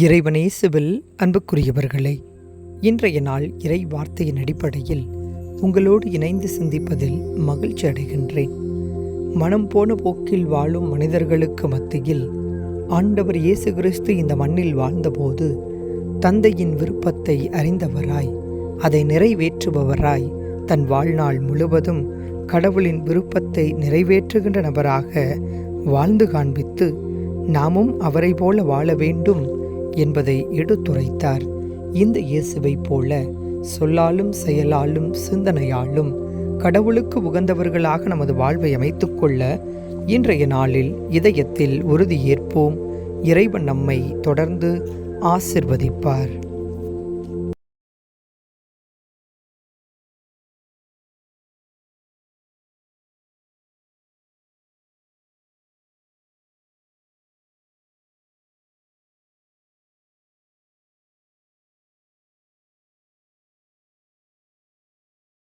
இறைவனேசுவில் அன்புக்குரியவர்களே இன்றைய நாள் இறை வார்த்தையின் அடிப்படையில் உங்களோடு இணைந்து சிந்திப்பதில் மகிழ்ச்சி அடைகின்றேன். மனம் போன போக்கில் வாழும் மனிதர்களுக்கு மத்தியில் ஆண்டவர் இயேசு கிறிஸ்து இந்த மண்ணில் வாழ்ந்தபோது தந்தையின் விருப்பத்தை அறிந்தவராய் அதை நிறைவேற்றுபவராய் தன் வாழ்நாள் முழுவதும் கடவுளின் விருப்பத்தை நிறைவேற்றுகின்ற நபராக வாழ்ந்து காண்பித்து நாமும் அவரை போல வாழ வேண்டும் என்பதை எடுத்துரைத்தார். இந்த இயேசுவைப் போல சொல்லாலும் செயலாலும் சிந்தனையாலும் கடவுளுக்கு உகந்தவர்களாக நமது வாழ்வை அமைத்துக்கொள்ள இன்றைய நாளில் இதயத்தில் உறுதியேற்போம். இறைவன் நம்மை தொடர்ந்து ஆசிர்வதிப்பார்.